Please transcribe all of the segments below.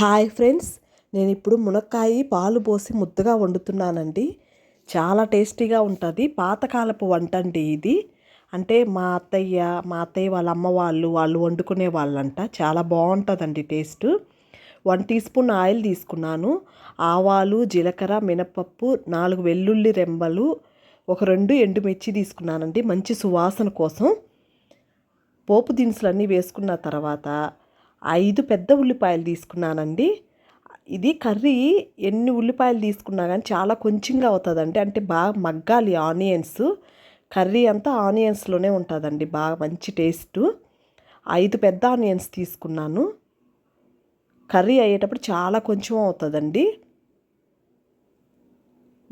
Hi friends నేను ఇప్పుడు మునక్కాయ పాలు పోసి ముద్దగా వండుతున్నానండి. చాలా టేస్టీగా ఉంటుంది. పాతకాలపు వంట అండి ఇది. అంటే మా అత్తయ్య మా అత్తయ్య వాళ్ళ అమ్మ వాళ్ళు వాళ్ళు వండుకునే వాళ్ళంట. చాలా బాగుంటుందండి taste. One teaspoon oil తీసుకున్నాను. ఆవాలు జీలకర్ర మినపప్పు నాలుగు వెల్లుల్లి రెమ్మలు ఒక రెండు ఎండుమిర్చి తీసుకున్నానండి. మంచి సువాసన కోసం. పోపు దినుసులన్నీ వేసుకున్న తర్వాత ఐదు పెద్ద ఉల్లిపాయలు తీసుకున్నానండి. ఇది కర్రీ ఎన్ని ఉల్లిపాయలు తీసుకున్నా కానీ చాలా కొంచెంగా అవుతుందండి. అంటే బాగా మగ్గాలి ఆనియన్స్. కర్రీ అంతా ఆనియన్స్లోనే ఉంటుందండి. బాగా మంచి టేస్ట్. ఐదు పెద్ద ఆనియన్స్ తీసుకున్నాను. కర్రీ అయ్యేటప్పుడు చాలా కొంచెం అవుతుందండి.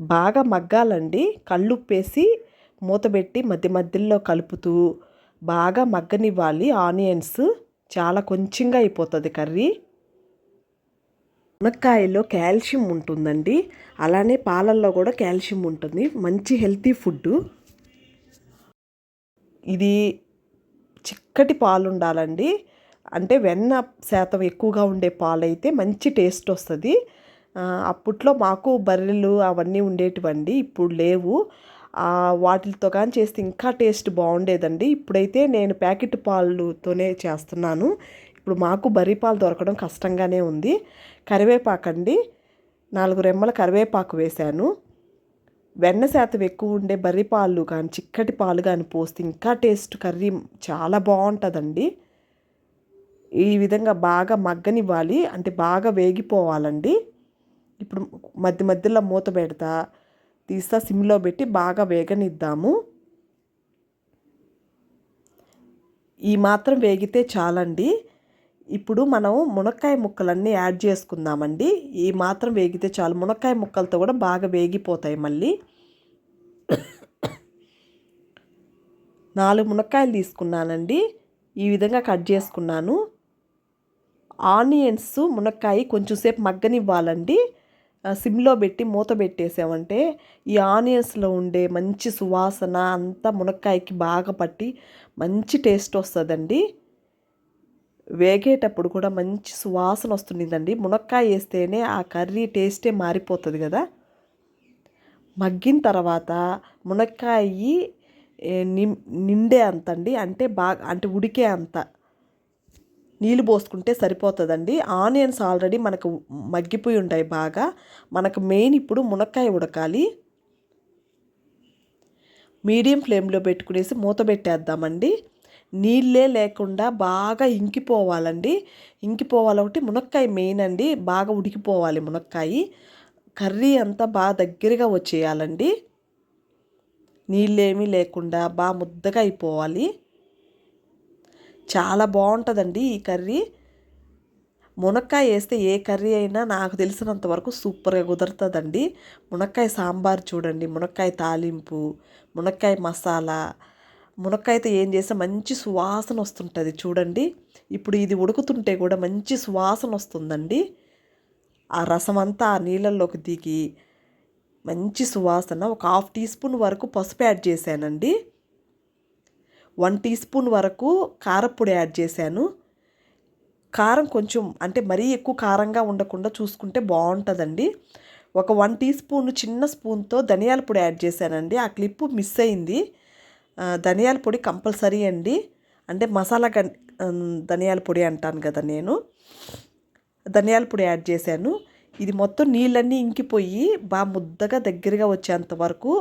బాగా మగ్గాలండి. కళ్ళుప్పేసి మూతబెట్టి మధ్య మధ్యలో కలుపుతూ బాగా మగ్గనివ్వాలి ఆనియన్స్. చాలా కొంచెంగా అయిపోతుంది కర్రీ. మునక్కాయలో కాల్షియం ఉంటుందండి. అలానే పాలల్లో కూడా కాల్షియం ఉంటుంది. మంచి హెల్తీ ఫుడ్ ఇది చిక్కటి పాలు ఉండాలండి అంటే వెన్న శాతం ఎక్కువగా ఉండే పాలు అయితే మంచి టేస్ట్ వస్తుంది. అప్పట్లో మాకు బర్రెలు అవన్నీ ఉండేటివండి. ఇప్పుడు లేవు. వాటితో కానీ చేస్తే ఇంకా టేస్ట్ బాగుండేదండి. ఇప్పుడైతే నేను ప్యాకెట్ పాలుతోనే చేస్తున్నాను. ఇప్పుడు మాకు బరీ పాలు దొరకడం కష్టంగానే ఉంది. కరివేపాకండి. నాలుగు రెమ్మల కరివేపాకు వేశాను. వెన్న శాతం ఎక్కువ ఉండే బర్రి పాలు కానీ చిక్కటి పాలు కానీ పోస్తే ఇంకా టేస్ట్ కర్రీ చాలా బాగుంటుందండి. ఈ విధంగా బాగా మగ్గనివ్వాలి. అంటే బాగా వేగిపోవాలండి. ఇప్పుడు మధ్య మధ్యలో మూత పెడతా తీస్తా సిమ్లో పెట్టి బాగా వేగనిద్దాము. ఈ మాత్రం వేగితే చాలండి. ఇప్పుడు మనం మునక్కాయ ముక్కలన్నీ యాడ్ చేసుకుందామండి. ఈ మాత్రం వేగితే చాలు. మునక్కాయ ముక్కలతో కూడా బాగా వేగిపోతాయి మళ్ళీ. నాలుగు మునక్కాయలు తీసుకున్నానండి. ఈ విధంగా కట్ చేసుకున్నాను. ఆనియన్స్ మునక్కాయ కొంచెం సేపు మగ్గనివ్వాలండి. సిమ్లో పెట్టి మూత పెట్టేసామంటే ఈ ఆనియన్స్లో ఉండే మంచి సువాసన అంతా మునక్కాయకి బాగా పట్టి మంచి టేస్ట్ వస్తుందండి. వేగేటప్పుడు కూడా మంచి సువాసన వస్తుందండి. మునక్కాయ వేస్తేనే ఆ కర్రీ టేస్టే మారిపోతుంది కదా. మగ్గిన తర్వాత మునక్కాయ నిండే అంత అండి అంటే బాగా అంటే ఉడికే అంత. నీళ్ళు పోసుకుంటే సరిపోతుందండి. ఆనియన్స్ ఆల్రెడీ మనకు మగ్గిపోయి ఉంటాయి బాగా. మనకు మెయిన్ ఇప్పుడు మునక్కాయ ఉడకాలి. మీడియం ఫ్లేమ్లో పెట్టుకునేసి మూత పెట్టేద్దామండి. నీళ్ళే లేకుండా బాగా ఇంకిపోవాలండి. ఇంకిపోవాలంటే మునక్కాయ మెయిన్ అండి. బాగా ఉడికిపోవాలి మునక్కాయ. కర్రీ అంతా బాగా దగ్గరగా వచ్చేయాలండి. నీళ్ళేమీ లేకుండా బాగా ముద్దగా అయిపోవాలి. చాలా బాగుంటుందండి ఈ కర్రీ. మునక్కాయ వేస్తే ఏ కర్రీ అయినా నాకు తెలిసినంత వరకు సూపర్గా కుదురుతుందండి. మునక్కాయ సాంబార్ చూడండి మునక్కాయ తాలింపు మునక్కాయ మసాలా. మునక్కాయతో ఏం చేస్తే మంచి సువాసన వస్తుంటుంది చూడండి. ఇప్పుడు ఇది ఉడుకుతుంటే కూడా మంచి సువాసన వస్తుందండి. ఆ రసం అంతా ఆ నీళ్ళల్లోకి దిగి మంచి సువాసన ఒక హాఫ్ టీ స్పూన్ వరకు పసుపు యాడ్ చేశానండి. వన్ టీ స్పూన్ వరకు కారప్పొడి యాడ్ చేశాను. కారం కొంచెం అంటే మరీ ఎక్కువ కారంగా ఉండకుండా చూసుకుంటే బాగుంటుందండి. ఒక వన్ టీ స్పూన్ చిన్న స్పూన్తో ధనియాల పొడి యాడ్ చేశానండి. ఆ క్లిప్పు మిస్ అయింది. ధనియాల పొడి కంపల్సరీ అండి. అంటే మసాలా ధనియాల పొడి అంటాను కదా నేను. ధనియాల పొడి యాడ్ చేశాను. ఇది మొత్తం నీళ్ళన్నీ ఇంకిపోయి బాగా ముద్దగా దగ్గరగా వచ్చేంత వరకు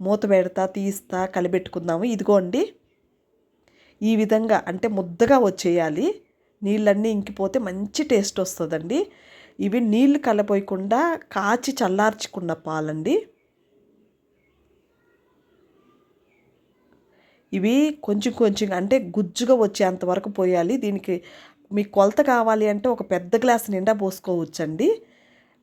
మూత పెడతా తీస్తా కలిపెట్టుకుందాము. ఇదిగోండి. ఈ విధంగా అంటే ముద్దగా వచ్చేయాలి. నీళ్ళన్నీ ఇంకిపోతే మంచి టేస్ట్ వస్తుందండి. ఇవి నీళ్ళు కలపోయకుండా కాచి చల్లార్చుకున్న పాలండి. ఇవి కొంచెం కొంచెం అంటే గుజ్జుగా వచ్చేంత వరకు పోయాలి. దీనికి మీకు కొలత కావాలి అంటే ఒక పెద్ద గ్లాస్ నిండా పోసుకోవచ్చండి.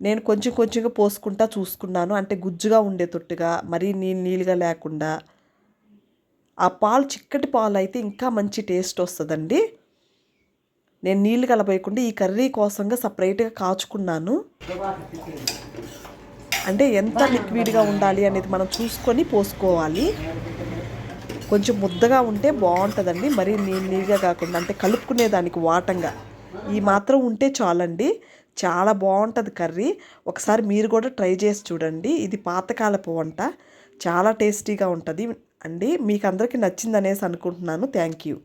నేను కొంచెం కొంచెంగా పోసుకుంటా చూసుకున్నాను. అంటే గుజ్జుగా ఉండే తొట్టుగా మరీ నీళ్ళు నీళ్ళుగా లేకుండా. ఆ పాలు చిక్కటి పాలు అయితే ఇంకా మంచి టేస్ట్ వస్తుందండి. నేను నీళ్ళు కలపేయకుండా ఈ కర్రీ కోసంగా సపరేట్గా కాచుకున్నాను. అంటే ఎంత లిక్విడ్గా ఉండాలి అనేది మనం చూసుకొని పోసుకోవాలి. కొంచెం ముద్దగా ఉంటే బాగుంటుందండి. మరీ నీళ్ళు నీళ్ళుగా కాకుండా అంటే కలుపుకునే దానికి వాటంగా. ఈ మాత్రం ఉంటే చాలండి. చాలా బాగుంటుంది కర్రీ. ఒకసారి మీరు కూడా ట్రై చేసి చూడండి. ఇది పాతకాలపు వంట. చాలా టేస్టీగా ఉంటుంది. అండి మీకు అందరికీ నచ్చిందనేసి అనుకుంటున్నాను. Thank you.